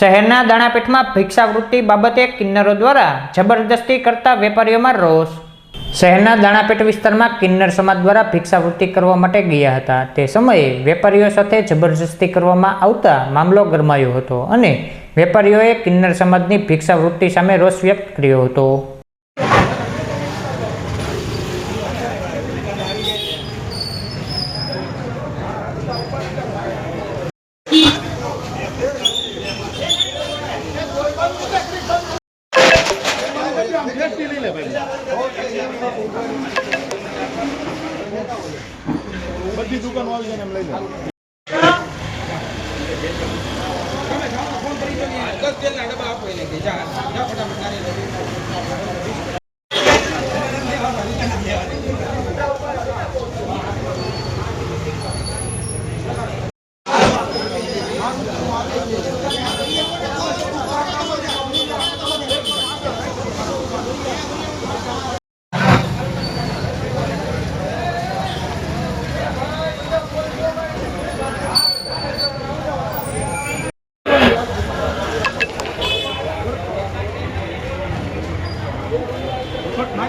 શહેરના દાણાપીઠમાં ભિક્ષાવૃત્તિ બાબતે કિન્નરો દ્વારા જબરદસ્તી કરતા વેપારીઓમાં રોષ. શહેરના દાણાપીઠ વિસ્તારમાં કિન્નર સમાજ દ્વારા ભિક્ષાવૃત્તિ કરવા માટે ગયા હતા. તે સમયે વેપારીઓ સાથે જબરજસ્તી કરવામાં આવતા મામલો ગરમાયો હતો અને વેપારીઓએ કિન્નર સમાજની ભિક્ષાવૃત્તિ સામે રોષ વ્યક્ત કર્યો હતો. બધી દુકાનો આવી જાય એમ લઈ લે.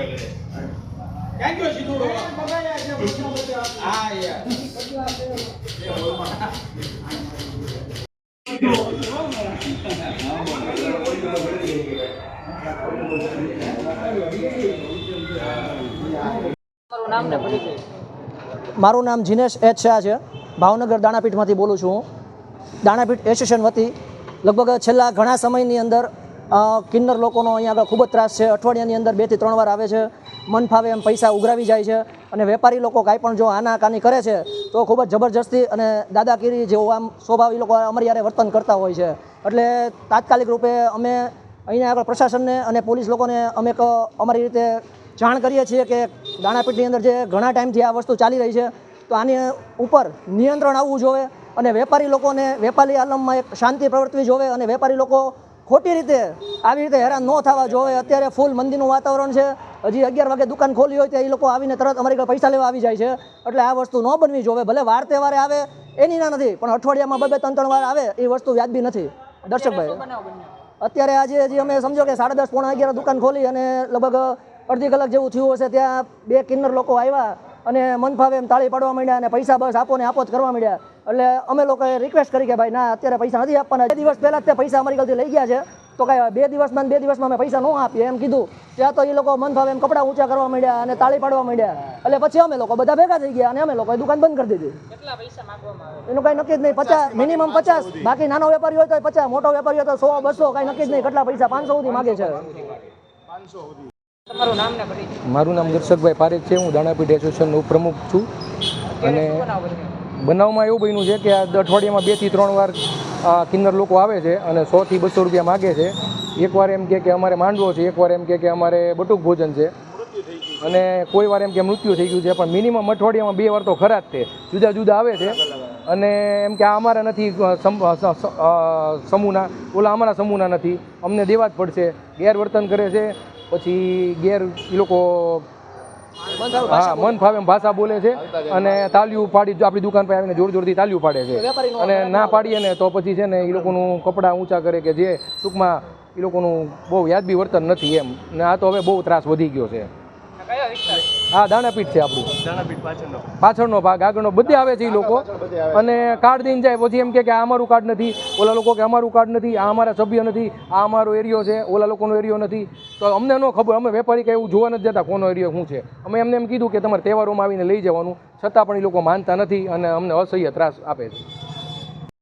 મિનિટ સાંભળજો થેન્ક યુ સીધું હા યાર મારું નામ જીનેશ એચ શાહ છે ભાવનગર દાણાપીઠમાંથી બોલું છું હું. દાણાપીઠ એસોસિએશન વતી લગભગ છેલ્લા ઘણા સમયની અંદર કિન્નર લોકોનો અહીંયા આગળ ખૂબ જ ત્રાસ છે. અઠવાડિયાની અંદર બેથી ત્રણ વાર આવે છે. મન ફાવે એમ પૈસા ઉઘરાવી જાય છે અને વેપારી લોકો કાંઈ પણ જો આનાકાની કરે છે, તો ખૂબ જ જબરજસ્તી અને દાદાગીરી જેવો આમ સ્વભાવ એ લોકો અમારી યારે વર્તન કરતા હોય છે. એટલે તાત્કાલિક રૂપે અમે અહીંયા આગળ પ્રશાસનને અને પોલીસ લોકોને અમે એક અમારી રીતે જાણ કરીએ છીએ કે દાણાપીઠની અંદર જે ઘણા ટાઈમથી આ વસ્તુ ચાલી રહી છે, તો આની ઉપર નિયંત્રણ આવવું જોઈએ અને વેપારી લોકોને, વેપારી આલમમાં એક શાંતિ પ્રવર્તવી જોવે અને વેપારી લોકો ખોટી રીતે આવી રીતે હેરાન ન થવા જોવે અત્યારે ફૂલ મંદીનું વાતાવરણ છે. હજી અગિયાર વાગે દુકાન ખોલી હોય તો એ લોકો આવીને તરત અમારી આગળ પૈસા લેવા આવી જાય છે. એટલે આ વસ્તુ ન બનવી જોવે ભલે વાર તહેવારે આવે, એની ના નથી, પણ અઠવાડિયામાં બે બે ત્રણ ત્રણ વાર આવે, એ વસ્તુ વ્યાજબી નથી. દર્શકભાઈ અત્યારે આજે હજી અમે સમજો કે સાડા દસ પોણા અગિયાર દુકાન ખોલી અને લગભગ અડધી કલાક જેવું થયું હશે ત્યાં બે કિન્નર લોકો આવ્યા અને મન ફાવે એમ તાળી પાડવા માંડ્યા અને પૈસા બસ આપો ને આપો જ કરવા માંડ્યા. એટલે અમે લોકોએ રિક્વેસ્ટ કરી કે ભાઈ ના અત્યારે પૈસા નથી આપવાના. બે દિવસ પહેલાં જ તે પૈસા અમારી ગલતી લઈ ગયા છે. તો કાંઈ બે દિવસમાં બે દિવસમાં અમે પૈસા ન આપીએ. એમ કીધું. ત્યાં તો એ લોકો મન ભાવે એમ કપડાં ઊંચા કરવા માંડ્યા અને તાળી પાડવા માંડ્યા. એટલે પછી અમે લોકો બધા ભેગા થઈ ગયા અને અમે લોકોએ દુકાન બંધ કરી દીધી. એનું કઈ નક્કી જ નહીં. પચાસ મિનિમમ પચાસ. બાકી નાનો વેપારી હોય તો પચાસ મોટો વેપારી હોય તો સો બસો કઈ નક્કી જ નહીં કેટલા પૈસા પાંચસો સુધી માગે છે. મારું નામ દર્શકભાઈ પારેખ છે. હું દાણાપીઠ એસોસિએશનનો પ્રમુખ છું. અને બનાવમાં એવું બન્યું છે કે આ અઠવાડિયામાં બેથી ત્રણ વાર આ કિન્નર લોકો આવે છે અને સોથી બસો રૂપિયા માગે છે. એકવાર એમ કે અમારે માંડવો છે એકવાર એમ કે અમારે બટુક ભોજન છે. અને કોઈ વાર એમ કે મૃત્યુ થઈ ગયું છે, પણ મિનિમમ અઠવાડિયામાં બે વાર તો ખરા જ તે. જુદા જુદા આવે છે. અને એમ કે આ અમારા નથી સમૂહના, ઓલા અમારા સમૂહના નથી. અમને દેવા જ પડશે. ગેરવર્તન કરે છે. પછી ગેર એ લોકો હા મન ફાવે એમ ભાષા બોલે છે અને તાલીઓ પાડી જો આપણી દુકાન પર આવીને જોર જોરથી તાલીઓ પાડે છે. અને ના પાડીએ ને તો પછી છે ને એ લોકોનું કપડાં ઊંચા કરે કે જે ટૂંકમાં એ લોકોનું બહુ યાદબી વર્તન નથી એમ. ને આ તો હવે બહુ ત્રાસ વધી ગયો છે. હા દાણાપીઠ છે આપણું. પાછળનો. ભાગ આગળનો. બધે આવે છે એ લોકો. અને કાર્ડ દઈને જાય પછી એમ કે આ અમારું કાર્ડ નથી. ઓલા લોકો કે અમારું કાર્ડ નથી આ અમારા સભ્ય નથી આ અમારો એરિયો છે ઓલા લોકોનો એરિયો નથી. તો અમને ન ખબર અમે વેપારી કે એવું જોવા નથી જતા કોનો એરિયો શું છે. અમે એમને એમ કીધું કે તમારે તહેવારોમાં આવીને લઈ જવાનું છતાં પણ એ લોકો માનતા નથી અને અમને અસહ્ય ત્રાસ આપે છે.